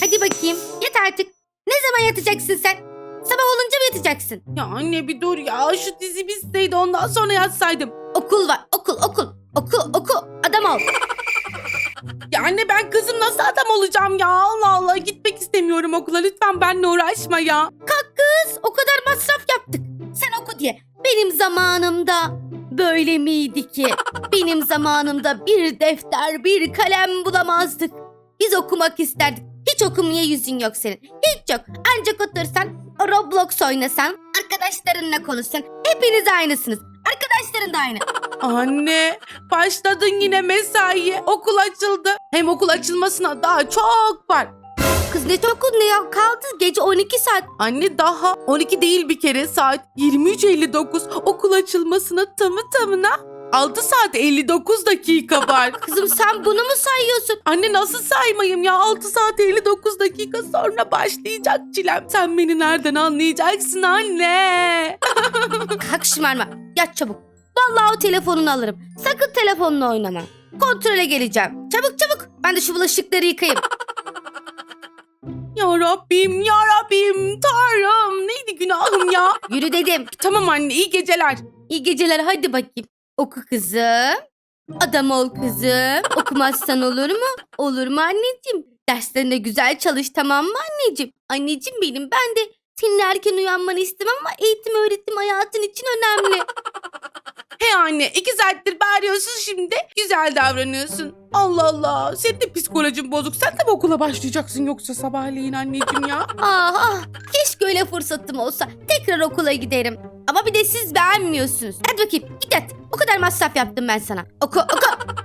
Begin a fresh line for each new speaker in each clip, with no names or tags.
Hadi bakayım. Yat artık. Ne zaman yatacaksın sen? Sabah olunca mı yatacaksın?
Ya anne bir dur ya. Şu dizi bitseydi ondan sonra yatsaydım.
Okul var. Okul, okul. Oku, oku. Adam ol.
Ya anne ben kızım nasıl adam olacağım ya? Allah Allah gitmek istemiyorum okula. Lütfen benimle uğraşma ya.
Kız, o kadar masraf yaptık. Sen oku diye. Benim zamanımda böyle miydi ki? Benim zamanımda bir defter, bir kalem bulamazdık. Biz okumak isterdik. Hiç okumaya yüzün yok senin. Hiç yok. Ancak otursan, Roblox oynasan, arkadaşlarınla konuşsan. Hepiniz aynısınız. Arkadaşların da aynı.
Anne başladın yine mesaiye. Okul açıldı. Hem okul açılmasına daha çok var.
Ne çok ne ya? Kaldı gece 12 saat.
Anne daha 12 değil bir kere saat 23.59 okul açılmasına tamı tamına 6 saat 59 dakika var.
Kızım sen bunu mu sayıyorsun?
Anne nasıl saymayayım ya 6 saat 59 dakika sonra başlayacak çilem. Sen beni nereden anlayacaksın anne?
Kalk şımarma. Yat çabuk. Vallahi o telefonunu alırım. Sakın telefonla oynama. Kontrole geleceğim. Çabuk çabuk. Ben de şu bulaşıkları yıkayayım.
Ya Rabbim ya Rabbim Tanrım neydi günahım ya?
Yürü dedim.
Tamam anne iyi geceler.
İyi geceler hadi bakayım. Oku kızım. Adam ol kızım. Okumazsan olur mu? Olur mu anneciğim? Derslerine güzel çalış tamam mı anneciğim? Anneciğim benim ben de senin erken uyanmanı istemem ama eğitim öğretim hayatın için önemli.
He anne iki saattir bağırıyorsun şimdi güzel davranıyorsun. Allah Allah senin de psikolojin bozuk. Sen de mi okula başlayacaksın yoksa sabahleyin anneciğim ya?
Ah ah keşke öyle fırsatım olsa tekrar okula giderim. Ama bir de siz beğenmiyorsunuz. Hadi bakayım git yat. O kadar masraf yaptım ben sana. Oku oku.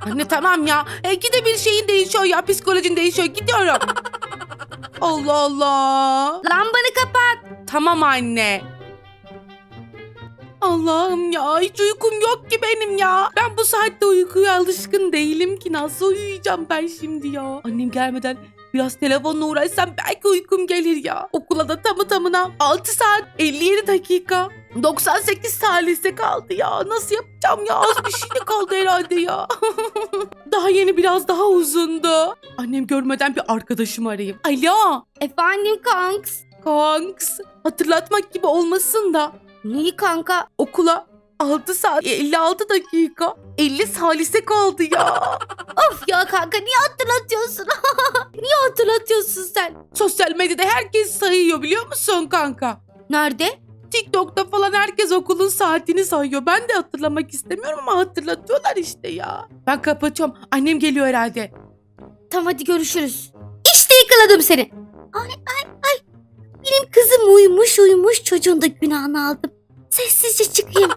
Anne tamam ya. E, gide bir şeyin değişiyor ya. Psikolojin değişiyor. Gidiyorum. Allah Allah.
Lambanı kapat.
Tamam anne. Allah'ım ya hiç uykum yok ki benim ya. Ben bu saatte uykuya alışkın değilim ki. Nasıl uyuyacağım ben şimdi ya? Annem gelmeden biraz telefonla uğraşsam belki uykum gelir ya. Okula da tamı tamına 6 saat 57 dakika. 98 salise kaldı ya. Nasıl yapacağım ya? Az bir şey de kaldı herhalde ya. daha yeni biraz daha uzundu. Annem görmeden bir arkadaşımı arayayım. Alo.
Efendim kanks.
Kanks. Hatırlatmak gibi olmasın da
Neyi kanka?
okula 6 saat 56 dakika 50 salise kaldı ya.
Of ya kanka niye hatırlatıyorsun? niye hatırlatıyorsun sen?
Sosyal medyada herkes sayıyor biliyor musun kanka?
Nerede?
TikTok'ta falan herkes okulun saatini sayıyor. Ben de hatırlamak istemiyorum ama hatırlatıyorlar işte ya. Ben kapatıyorum. Annem geliyor herhalde.
Tamam hadi görüşürüz. İşte yıkaladım seni. Ay ay ay. Benim kızım uyumuş uyumuş çocuğun da günahını aldım. Sessizce çıkayım.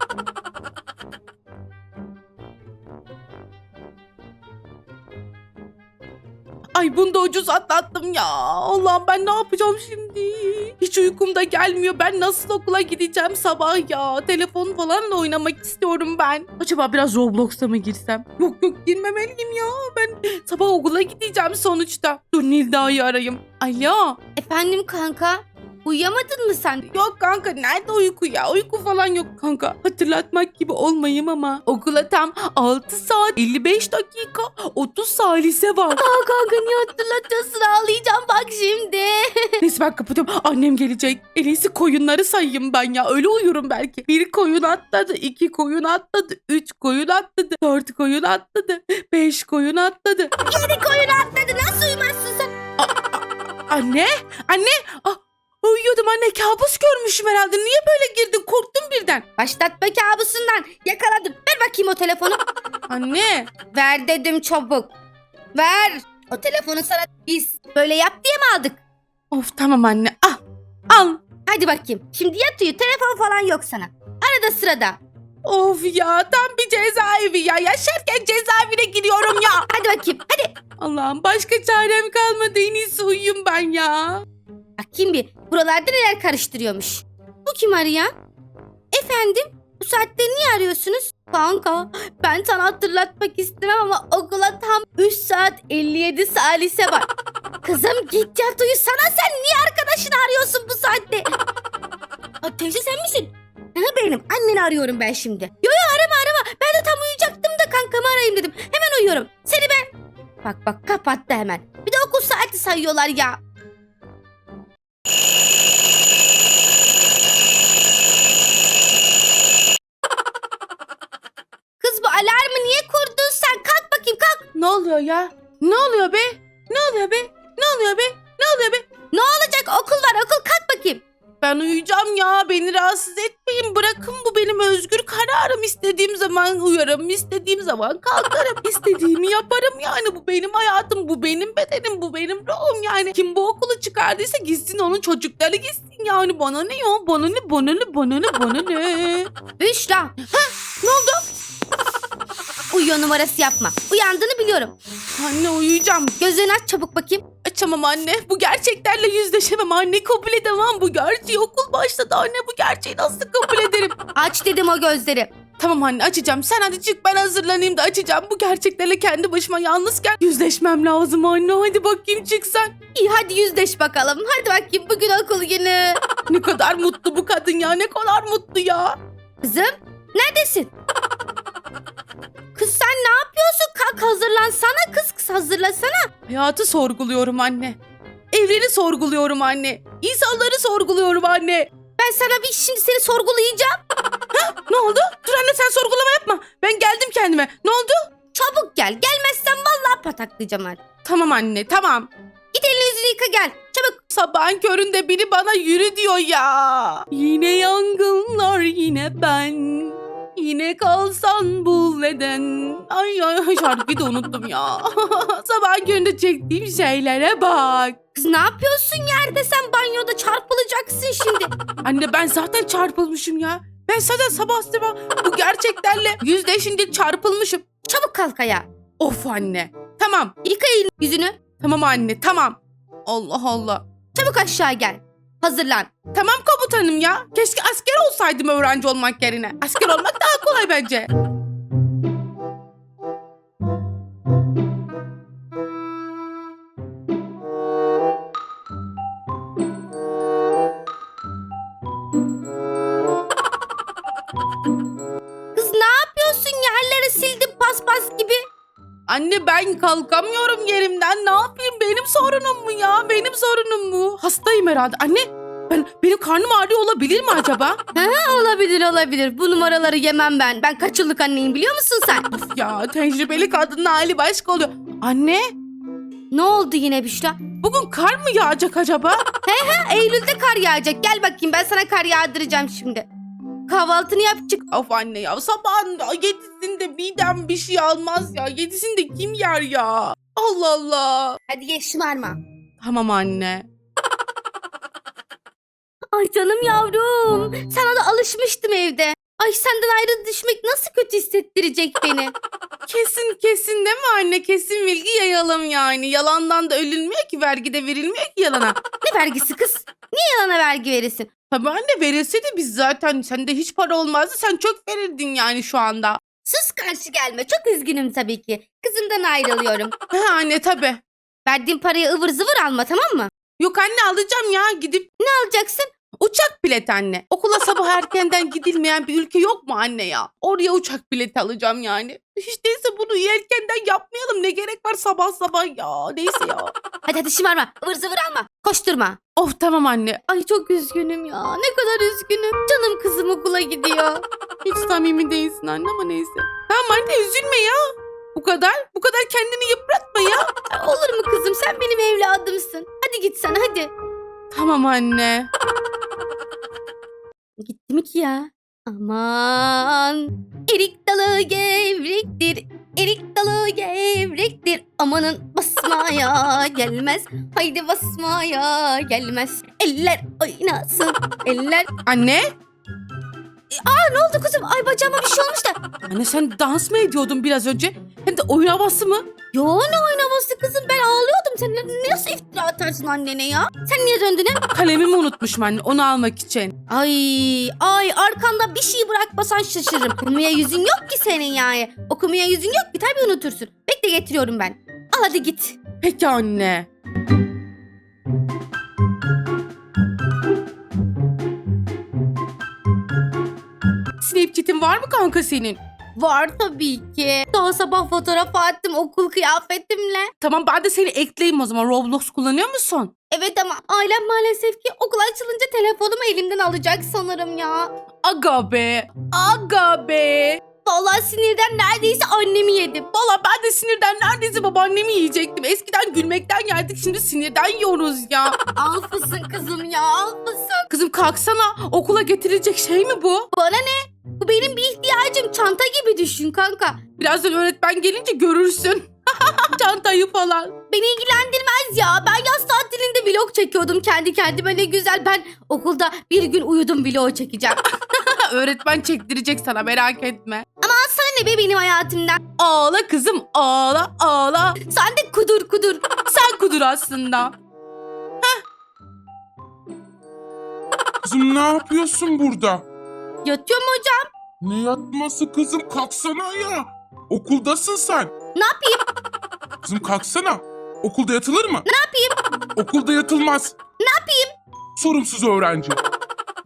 Ay bunu da ucuz atlattım ya. Allah'ım ben ne yapacağım şimdi? Hiç uykum da gelmiyor. Ben nasıl okula gideceğim sabah ya? Telefon falan da oynamak istiyorum ben. Acaba biraz Roblox'a mı girsem? Yok yok girmemeliyim ya. Ben sabah okula gideceğim sonuçta. Dur Nilda'yı arayayım. Alo.
Efendim kanka? Uyuyamadın mı sen?
Yok kanka nerede uyku ya? Uyku falan yok kanka. Hatırlatmak gibi olmayayım ama okula tam 6 saat 55 dakika 30 salise var.
Aa kanka niye hatırlatıyorsun ağlayacağım bak şimdi.
Neyse ben kapatıyorum. Annem gelecek. En iyisi koyunları sayayım ben ya. Öyle uyurum belki. Bir koyun atladı. iki koyun atladı. Üç koyun atladı. Dört koyun atladı. Beş koyun atladı.
Yedi koyun atladı nasıl uyumazsın sen?
Anne! Anne! Ah, uyuyordum anne. Kabus görmüşüm herhalde. Niye böyle girdin? Korktum birden.
Başlatma kabusundan yakaladım. Ver bakayım o telefonu.
Anne!
Ver dedim çabuk. Ver. O telefonu sana biz böyle yap diye mi aldık?
Of tamam anne. Ah! Al.
Hadi bakayım. Şimdi yat uyu. Telefon falan yok sana. Arada sırada.
Of ya tam bir cezaevi ya. Yaşarken cezaevine giriyorum ya.
Hadi bakayım. Hadi.
Allah'ım başka çarem kalmadı. En iyisi uyuyayım ben ya.
Bakayım bir. Buralarda neler karıştırıyormuş. Bu kim arayan? Efendim? Bu saatte niye arıyorsunuz? Kanka ben sana hatırlatmak istemem ama okula tam 3 saat 57 salise var. Kızım git yat uyu sana sen niye arkadaşını arıyorsun bu saatte? Aa, teyze sen misin? Hı, benim. Anneni arıyorum ben şimdi. Yo yo arama arama. Ben de tam uyuyacaktım da kankamı arayayım dedim. Hemen uyuyorum. Seni ben... Bak bak kapattı hemen. Bir de okul saati sayıyorlar ya. Kız bu alarmı niye kurdun sen? Kalk bakayım kalk.
Ne oluyor ya? Ne oluyor be? Ne oluyor be? Ne oluyor be? Ne oluyor be?
Ne olacak okul var okul kalk.
Ben uyuyacağım ya. Beni rahatsız etmeyin. Bırakın bu benim özgür kararım. İstediğim zaman uyarım. istediğim zaman kalkarım. İstediğimi yaparım yani. Bu benim hayatım. Bu benim bedenim. Bu benim ruhum yani. Kim bu okulu çıkardıysa gitsin onun çocukları gitsin yani. Bana ne ya? Bana ne? Bana ne? Bana ne? Bana ne?
Büşra.
Ne oldu?
Uyuyor numarası yapma. Uyandığını biliyorum.
Anne uyuyacağım.
Gözlerini aç çabuk bakayım.
Açamam anne. Bu gerçeklerle yüzleşemem anne. Kabul edemem bu gerçeği. Okul başladı anne. Bu gerçeği nasıl kabul ederim?
Aç dedim o gözleri.
Tamam anne açacağım. Sen hadi çık ben hazırlanayım da açacağım. Bu gerçeklerle kendi başıma yalnızken yüzleşmem lazım anne. Hadi bakayım çık sen.
İyi hadi yüzleş bakalım. Hadi bakayım bugün okul günü.
Ne kadar mutlu bu kadın ya. Ne kadar mutlu ya.
Kızım neredesin? Sen ne yapıyorsun? Kalk hazırlansana kız kız hazırlasana.
Hayatı sorguluyorum anne. Evreni sorguluyorum anne. İnsanları sorguluyorum anne.
Ben sana bir şimdi seni sorgulayacağım.
Ne oldu? Dur anne sen sorgulama yapma. Ben geldim kendime. Ne oldu?
Çabuk gel. Gelmezsen vallahi pataklayacağım ben.
Tamam anne tamam.
Git elini yüzünü yıka gel. Çabuk.
Sabahın köründe biri bana yürü diyor ya. Yine yangınlar yine ben. Yine kalsan bul neden. Ay ay şarkıyı da unuttum ya. Sabahın köründe çektiğim şeylere bak.
Kız ne yapıyorsun yerde sen banyoda çarpılacaksın şimdi.
Anne ben zaten çarpılmışım ya. Ben zaten sabah sabah bu gerçeklerle yüzleşince çarpılmışım.
Çabuk kalk ayağa.
Of anne. Tamam.
Yıka elini yüzünü.
Tamam anne tamam. Allah Allah.
Çabuk aşağı gel. Hazırlan.
Tamam komutanım ya. Keşke asker olsaydım öğrenci olmak yerine. Asker olmak daha kolay bence.
Kız ne yapıyorsun yerleri sildin paspas gibi.
Anne ben kalkamıyorum yerimden. Ne yapayım? Benim sorunum mu ya? Benim sorunum mu? Hastayım herhalde. Anne ben benim karnım ağrıyor olabilir mi acaba?
Ha, olabilir olabilir. Bu numaraları yemem ben. Ben kaç yıllık anneyim biliyor musun sen?
Of ya tecrübeli kadının hali başka oluyor. Anne
ne oldu yine Büşra?
bugün kar mı yağacak acaba?
Ha, Eylül'de kar yağacak. Gel bakayım ben sana kar yağdıracağım şimdi. Kahvaltını yap çık.
of anne ya sabahın yedisinde midem bir şey almaz ya. Yedisinde kim yer ya? Allah Allah.
Hadi geç şımarma.
Tamam anne.
Ay canım yavrum. Sana da alışmıştım evde. Ay senden ayrı düşmek nasıl kötü hissettirecek beni.
Kesin kesin değil mi anne? Kesin bilgi yayalım yani. Yalandan da ölünmüyor ki vergi de verilmiyor ki yalana.
Ne vergisi kız? Niye yalana vergi verirsin?
Tabii anne verilse de biz zaten sende hiç para olmazdı. Sen çok verirdin yani şu anda.
Sus karşı gelme. Çok üzgünüm tabii ki. Kızımdan ayrılıyorum.
Ha anne tabii.
Verdiğim parayı ıvır zıvır alma tamam mı?
Yok anne alacağım ya gidip
Ne alacaksın?
Uçak bileti anne. Okula sabah erkenden gidilmeyen bir ülke yok mu anne ya? Oraya uçak bileti alacağım yani. Hiç değilse bunu erkenden yapmayalım. Ne gerek var sabah sabah ya. Neyse ya.
Hadi hadi şımarma. Ivır zıvır alma. Koşturma.
of tamam anne.
Ay çok üzgünüm ya. Ne kadar üzgünüm. Canım kızım okula gidiyor.
Hiç samimi değilsin anne ama neyse. Tamam anne üzülme ya. Bu kadar. Bu kadar kendini yıpratma ya.
Olur mu kızım? Sen benim evladımsın. Hadi git sen hadi.
Tamam anne.
Gitti mi ki ya? Aman. Erik dalı gevrektir. Erik dalı gevrektir. Amanın basmaya gelmez. Haydi basmaya gelmez. Eller oynasın. Eller.
Anne.
Aa ne oldu kızım? Ay bacağıma bir şey olmuş da.
Anne sen dans mı ediyordun biraz önce? Hem de oyun havası mı?
Yo ne oynaması kızım ben. Sen nasıl iftira atarsın annene ya? Sen niye döndün he?
Kalemimi unutmuşum anne onu almak için.
Ay ay arkanda bir şey bırakmasan şaşırırım. Okumaya yüzün yok ki senin yani. Okumaya yüzün yok ki tabii unutursun. Bekle getiriyorum ben. Al hadi git.
Peki anne. Snapchat'in var mı kanka senin?
Var tabii ki. Daha sabah fotoğraf attım okul kıyafetimle.
Tamam ben de seni ekleyeyim o zaman. Roblox kullanıyor musun?
Evet ama ailem maalesef ki okul açılınca telefonumu elimden alacak sanırım ya.
Aga be. Aga be.
Vallahi sinirden neredeyse annemi yedim.
Valla ben de sinirden neredeyse babaannemi yiyecektim. Eskiden gülmekten yerdik şimdi sinirden yiyoruz ya.
Alfasın kızım ya alfasın.
Kızım kalksana okula getirilecek şey mi bu?
Bana ne? Bu benim bir ihtiyacım. Çanta gibi düşün kanka.
Birazdan öğretmen gelince görürsün. Çantayı falan.
Beni ilgilendirmez ya. Ben yaz tatilinde vlog çekiyordum kendi kendime ne güzel. Ben okulda bir gün uyudum vlog çekeceğim.
öğretmen çektirecek sana merak etme.
Sana ne be benim hayatımdan?
Ağla kızım ağla ağla.
Sen de kudur kudur.
Sen kudur aslında.
Kızım ne yapıyorsun burada?
Yatıyor mu hocam?
Ne yatması kızım kalksana ya. Okuldasın sen.
Ne yapayım?
Kızım kalksana. Okulda yatılır mı?
Ne yapayım?
Okulda yatılmaz.
Ne yapayım?
Sorumsuz öğrenci.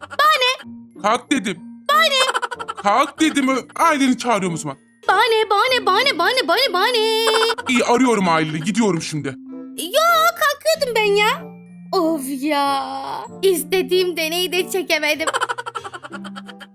Bana. Kalk dedim. Bana. Kalk dedim. Ö- Aileni çağırıyorum o zaman.
Bahane bahane bahane bahane bahane bahane.
İyi arıyorum aileni gidiyorum şimdi.
Yo kalkıyordum ben ya. Of ya. İstediğim deneyi de çekemedim.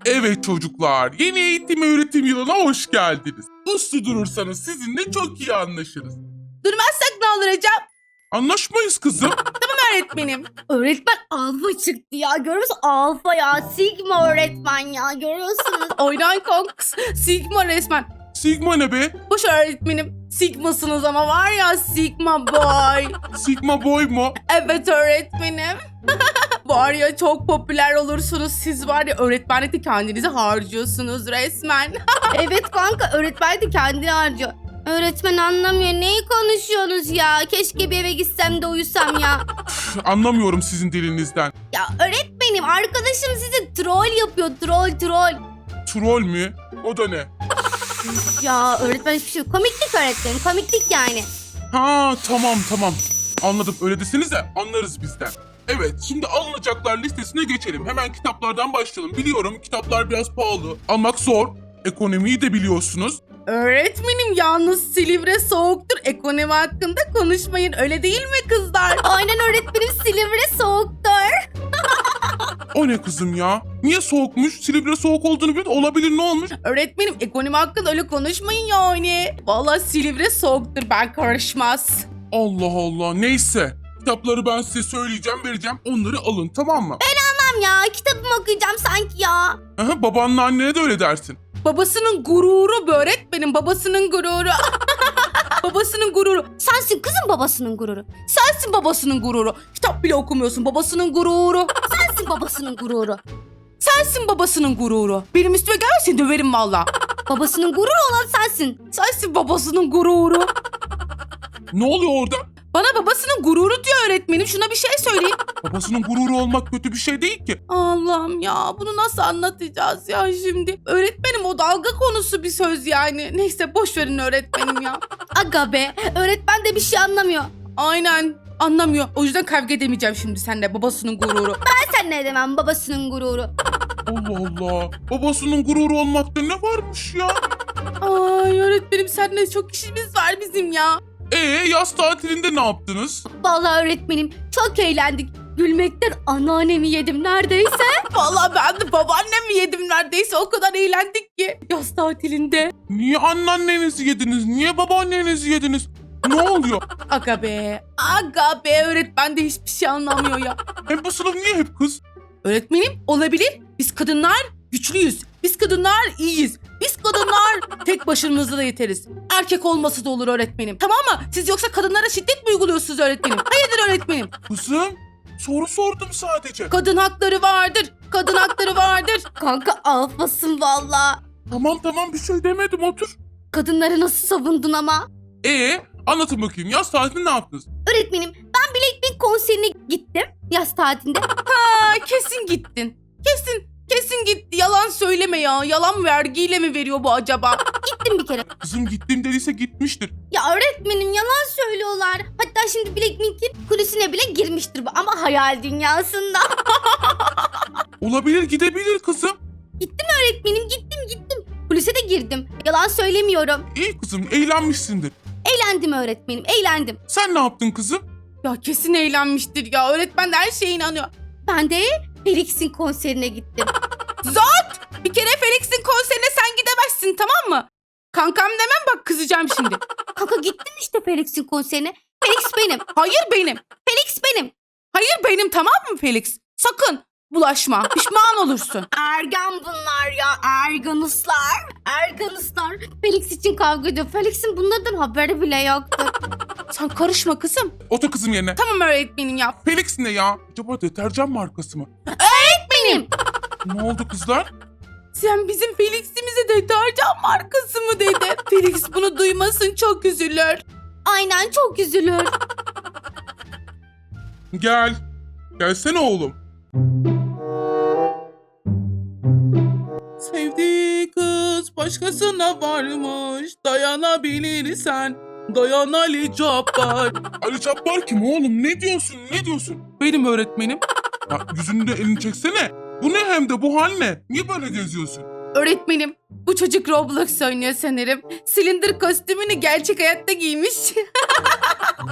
Evet çocuklar yeni eğitim öğretim yılına hoş geldiniz. Uslu durursanız sizinle çok iyi anlaşırız.
Durmazsak ne olur hocam?
Anlaşmayız kızım.
Öğretmenim.
Öğretmen alfa çıktı ya. Görüyor musun? Alfa ya. Sigma öğretmen ya. Görüyorsunuz.
Oynan konks. Sigma resmen.
Sigma ne be?
Boş öğretmenim. Sigmasınız ama var ya Sigma boy.
Sigma boy mu?
Evet öğretmenim. var ya çok popüler olursunuz. Siz var ya öğretmenlikte kendinizi harcıyorsunuz resmen.
evet kanka öğretmen de kendini harcıyor. Öğretmen anlamıyor. Neyi konuşuyorsunuz ya? Keşke bir eve gitsem de uyusam ya.
Anlamıyorum sizin dilinizden.
Ya öğretmenim arkadaşım sizi troll yapıyor. Troll troll.
Troll mü? O da ne?
Ya öğretmen hiçbir şey yok. Komiklik öğretmenim. Komiklik yani.
Ha tamam tamam. Anladım öyle deseniz de anlarız bizden. Evet şimdi alınacaklar listesine geçelim. Hemen kitaplardan başlayalım. Biliyorum kitaplar biraz pahalı. Almak zor. Ekonomiyi de biliyorsunuz.
Öğretmenim yalnız Silivri soğuktur. Ekonomi hakkında konuşmayın öyle değil mi kızlar?
Aynen öğretmenim Silivri soğuktur.
O ne kızım ya? Niye soğukmuş? Silivri soğuk olduğunu biliyor. Olabilir ne olmuş?
Öğretmenim ekonomi hakkında öyle konuşmayın yani. Vallahi Silivri soğuktur ben karışmaz.
Allah Allah neyse. Kitapları ben size söyleyeceğim vereceğim. Onları alın tamam mı?
Tamam ya kitabımı okuyacağım sanki ya.
Aha, babanla annene de öyle dersin.
Babasının gururu bu öğretmenim babasının gururu. babasının gururu.
Sensin kızım babasının gururu.
Sensin babasının gururu. Kitap bile okumuyorsun babasının gururu.
Sensin babasının gururu.
Sensin babasının gururu. Benim üstüme gelmesin döverim valla.
Babasının gururu olan sensin.
Sensin babasının gururu.
Ne oluyor orada?
Bana babasının gururu diyor öğretmenim. Şuna bir şey söyleyeyim.
Babasının gururu olmak kötü bir şey değil ki.
Allah'ım ya bunu nasıl anlatacağız ya şimdi? Öğretmenim o dalga konusu bir söz yani. Neyse boş verin öğretmenim ya.
Aga be öğretmen de bir şey anlamıyor.
Aynen anlamıyor. O yüzden kavga edemeyeceğim şimdi seninle babasının gururu.
Ben sen ne demem babasının gururu.
Allah Allah. Babasının gururu olmakta ne varmış ya?
Ay öğretmenim seninle çok işimiz var bizim ya.
Ee yaz tatilinde ne yaptınız?
Vallahi öğretmenim çok eğlendik. Gülmekten anneannemi yedim neredeyse.
Vallahi ben de babaannemi yedim neredeyse o kadar eğlendik ki. Yaz tatilinde.
Niye anneannenizi yediniz? Niye babaannenizi yediniz? Ne oluyor?
Aga be. Aga be öğretmen de hiçbir şey anlamıyor ya.
Hem bu sınıf niye hep kız?
Öğretmenim olabilir. Biz kadınlar güçlüyüz. Biz kadınlar iyiyiz. Kadınlar tek başımıza da yeteriz. Erkek olması da olur öğretmenim. Tamam mı? Siz yoksa kadınlara şiddet mi uyguluyorsunuz öğretmenim? Hayırdır öğretmenim?
Kızım soru sordum sadece.
Kadın hakları vardır. Kadın hakları vardır.
Kanka alfasın valla.
Tamam tamam bir şey demedim otur.
Kadınları nasıl savundun ama?
Ee anlatın bakayım yaz tatilinde ne yaptınız?
Öğretmenim ben Blackpink konserine gittim yaz tatilinde.
Ha, kesin gittin. Kesin. Kesin gitti. Yalan söyleme ya. Yalan vergiyle mi veriyor bu acaba?
Gittim bir kere.
Kızım gittim dediyse gitmiştir.
Ya öğretmenim yalan söylüyorlar. Hatta şimdi Blackpink'in kulisine bile girmiştir bu ama hayal dünyasında.
Olabilir gidebilir kızım.
Gittim öğretmenim gittim gittim. Kulise de girdim. Yalan söylemiyorum.
İyi kızım eğlenmişsindir.
Eğlendim öğretmenim eğlendim.
Sen ne yaptın kızım?
Ya kesin eğlenmiştir ya. Öğretmen de her şeye inanıyor.
Ben de Felix'in konserine gittim.
Zot! Bir kere Felix'in konserine sen gidemezsin tamam mı? Kankam demem bak kızacağım şimdi.
Kanka gittim işte Felix'in konserine. Felix benim.
Hayır benim.
Felix benim.
Hayır benim tamam mı Felix? Sakın bulaşma. Pişman olursun.
Ergen bunlar ya erganıslar. Erganıslar. Felix için kavga ediyor. Felix'in bunlardan haberi bile yoktu.
Sen karışma kızım.
Otur kızım yerine.
Tamam öğretmenim ya.
Felix ne ya? Acaba deterjan markası mı?
Benim.
Ne oldu kızlar?
Sen bizim Felix'imize deterjan markası mı dedin? Felix bunu duymasın çok üzülür.
Aynen çok üzülür.
Gel. Gelsene oğlum.
Sevdiği kız başkasına varmış. Dayanabilirsen dayan Ali Cabbar.
Ali Cabbar kim oğlum? Ne diyorsun? Ne diyorsun?
Benim öğretmenim.
Ya yüzünde elini çeksene. Bu ne hem de bu hal ne? Niye böyle geziyorsun?
Öğretmenim bu çocuk Roblox oynuyor sanırım. Silindir kostümünü gerçek hayatta giymiş.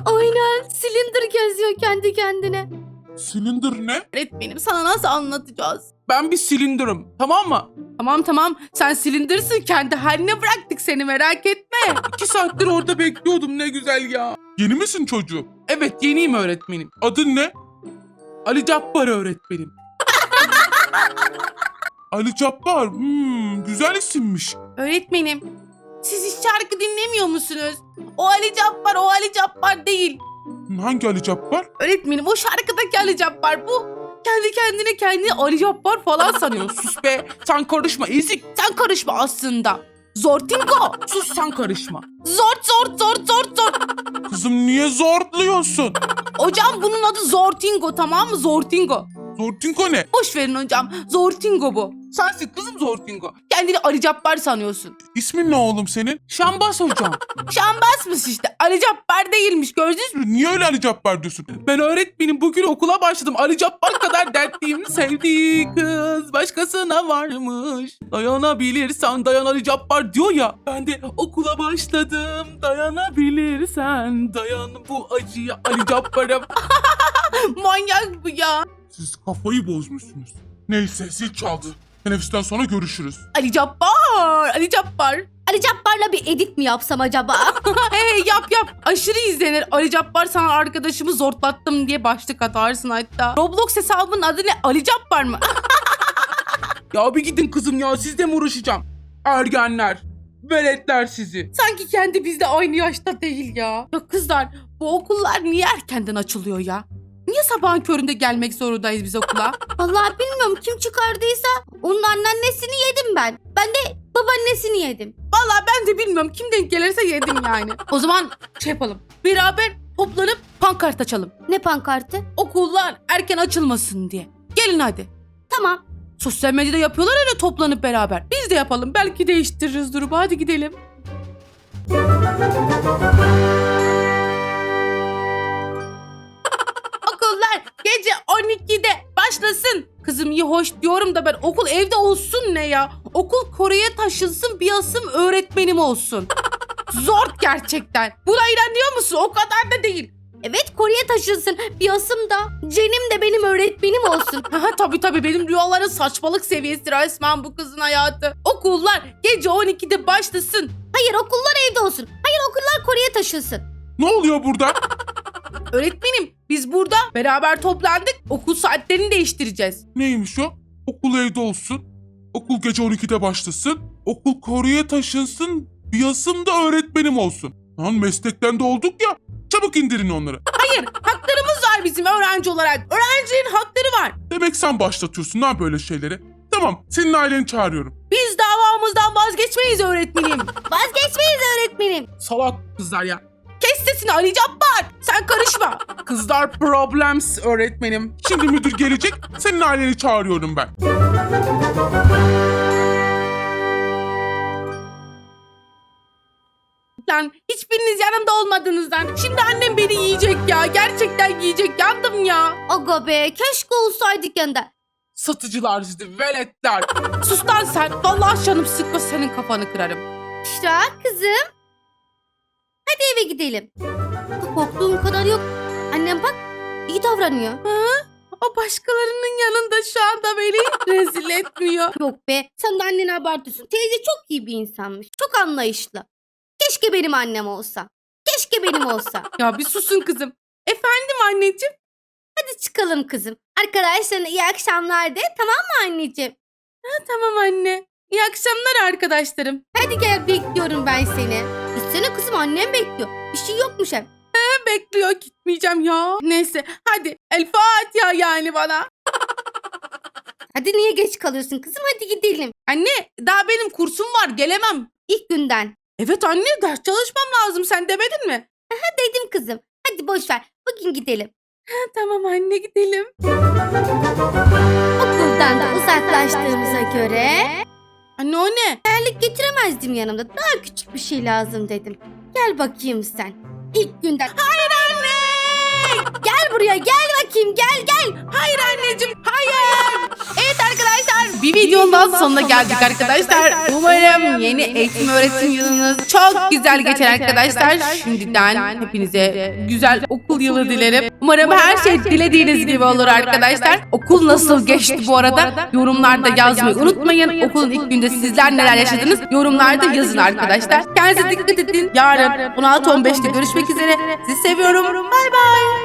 Aynen. Silindir geziyor kendi kendine.
Silindir ne?
öğretmenim sana nasıl anlatacağız? Ben bir silindirim tamam mı? Tamam tamam sen silindirsin kendi haline bıraktık seni merak etme. İki saattir orada bekliyordum ne güzel ya.
Yeni misin çocuğum?
Evet yeniyim öğretmenim.
Adın ne?
Ali Cabbar öğretmenim.
Ali Cabbar. Hmm, güzel isimmiş.
Öğretmenim siz hiç şarkı dinlemiyor musunuz? O Ali Cabbar o Ali Cabbar değil.
Hangi Ali Cabbar?
Öğretmenim o şarkıdaki Ali Cabbar bu. Kendi kendine kendini Ali Cabbar falan sanıyor. Sus be sen karışma ezik sen karışma aslında. Zortingo sus sen karışma. Zort zort zort zort zort.
Kızım niye zorluyorsun?
Hocam bunun adı Zortingo tamam mı Zortingo.
Zortinko ne?
Boş verin hocam Zortingo bu. Sensin kızım Zortingo. Kendini Ali Cabbar sanıyorsun.
İsmin ne oğlum senin?
Şambas hocam. Şambasmış işte. Ali Cabbar değilmiş gördünüz mü?
Niye öyle Ali Cabbar diyorsun?
Ben öğretmenim bugün okula başladım. Ali Cabbar kadar dertliyim. Sevdiği kız başkasına varmış. Dayanabilirsen dayan Ali Cabbar diyor ya. Ben de okula başladım. Dayanabilirsen dayan bu acıya Ali Cabbar'ım. Manyak bu ya.
Siz kafayı bozmuşsunuz. Neyse zil çaldı. Teneffüsten sonra görüşürüz.
Ali Cabbar. Ali Cabbar.
Ali Cabbar'la bir edit mi yapsam acaba?
Hey yap yap. Aşırı izlenir. Ali Cabbar sana arkadaşımı zortlattım diye başlık atarsın hatta. Roblox hesabının adı ne? Ali Cabbar mı? ya bir gidin kızım ya sizle mi uğraşacağım? Ergenler. Veletler sizi. Sanki kendi bizde aynı yaşta değil ya. Ya kızlar bu okullar niye erkenden açılıyor ya? Niye sabahın köründe gelmek zorundayız biz okula?
Vallahi bilmiyorum kim çıkardıysa onun anneannesini yedim ben. Ben de babaannesini yedim.
Vallahi ben de bilmiyorum kim denk gelirse yedim yani. O zaman şey yapalım. Beraber toplanıp pankart açalım.
Ne pankartı?
Okullar erken açılmasın diye. Gelin hadi.
Tamam.
Sosyal medyada yapıyorlar öyle toplanıp beraber. Biz de yapalım. Belki değiştiririz durumu. Hadi gidelim. Okullar gece 12'de başlasın. Kızım iyi hoş diyorum da ben okul evde olsun ne ya? Okul Kore'ye taşınsın bir asım öğretmenim olsun. Zor gerçekten. Buna inanıyor musun? O kadar da değil.
Evet Kore'ye taşınsın. Bir asım da Cenim de benim öğretmenim olsun.
Aha tabii tabii benim rüyaların saçmalık seviyesi resmen bu kızın hayatı. Okullar gece 12'de başlasın.
Hayır okullar evde olsun. Hayır okullar Kore'ye taşınsın.
Ne oluyor burada?
Öğretmenim biz burada beraber toplandık okul saatlerini değiştireceğiz.
Neymiş o? Okul evde olsun. Okul gece 12'de başlasın. Okul Kore'ye taşınsın. Biyasım da öğretmenim olsun. Lan meslekten de olduk ya. Çabuk indirin onları.
Hayır haklarımız var bizim öğrenci olarak. Öğrencilerin hakları var.
Demek sen başlatıyorsun lan böyle şeyleri. Tamam senin aileni çağırıyorum.
Biz davamızdan vazgeçmeyiz öğretmenim.
Vazgeçmeyiz öğretmenim.
Salak kızlar ya. Kes sesini Ali Cabbar. Karışma. Kızlar problems öğretmenim.
Şimdi müdür gelecek. Senin aileni çağırıyorum ben.
Lan hiçbiriniz yanımda olmadığınızdan. Şimdi annem beni yiyecek ya. Gerçekten yiyecek. Yandım ya.
Aga be keşke olsaydık yanında.
Satıcılar sizi veletler. Sus lan sen. Vallahi canım sıkma senin kafanı kırarım.
Büşra kızım. Hadi eve gidelim. Korktuğum kadar yok. Annem bak iyi davranıyor.
O başkalarının yanında şu anda beni rezil etmiyor.
Yok be sen de anneni abartıyorsun. Teyze çok iyi bir insanmış. Çok anlayışlı. Keşke benim annem olsa. Keşke benim olsa.
Ya bir susun kızım. Efendim anneciğim?
Hadi çıkalım kızım. Arkadaşlarına iyi akşamlar de tamam mı anneciğim?
Ha, tamam anne. İyi akşamlar arkadaşlarım.
Hadi gel bekliyorum ben seni. Gitsene kızım annem bekliyor. Bir şey yokmuş hem.
Ne bekliyor gitmeyeceğim ya. Neyse hadi El Fatiha yani bana.
Hadi niye geç kalıyorsun kızım hadi gidelim.
Anne daha benim kursum var gelemem.
İlk günden.
Evet anne ders çalışmam lazım sen demedin mi?
Dedim kızım. Hadi boş ver. Bugün gidelim.
Ha, tamam anne gidelim.
Okuldan da uzaklaştığımıza göre
Anne o ne?
terlik getiremezdim yanımda. Daha küçük bir şey lazım dedim. Gel bakayım sen. İlk günden. Hayır anne! Gel buraya gel bakayım gel gel.
Hayır anneciğim hayır. Evet arkadaşlar bir videonun daha sonuna geldik arkadaşlar. Umarım yeni eğitim öğretim yılınız çok güzel geçer arkadaşlar. Şimdiden hepinize güzel okul yılı dilerim. Umarım her şey dilediğiniz gibi olur arkadaşlar. Okul nasıl geçti bu arada? Yorumlarda yazmayı unutmayın. Okulun ilk günde sizler neler yaşadınız? Yorumlarda yazın arkadaşlar. Kendinize dikkat edin. Yarın 16-15'te görüşmek üzere. Sizi seviyorum. Bay bay.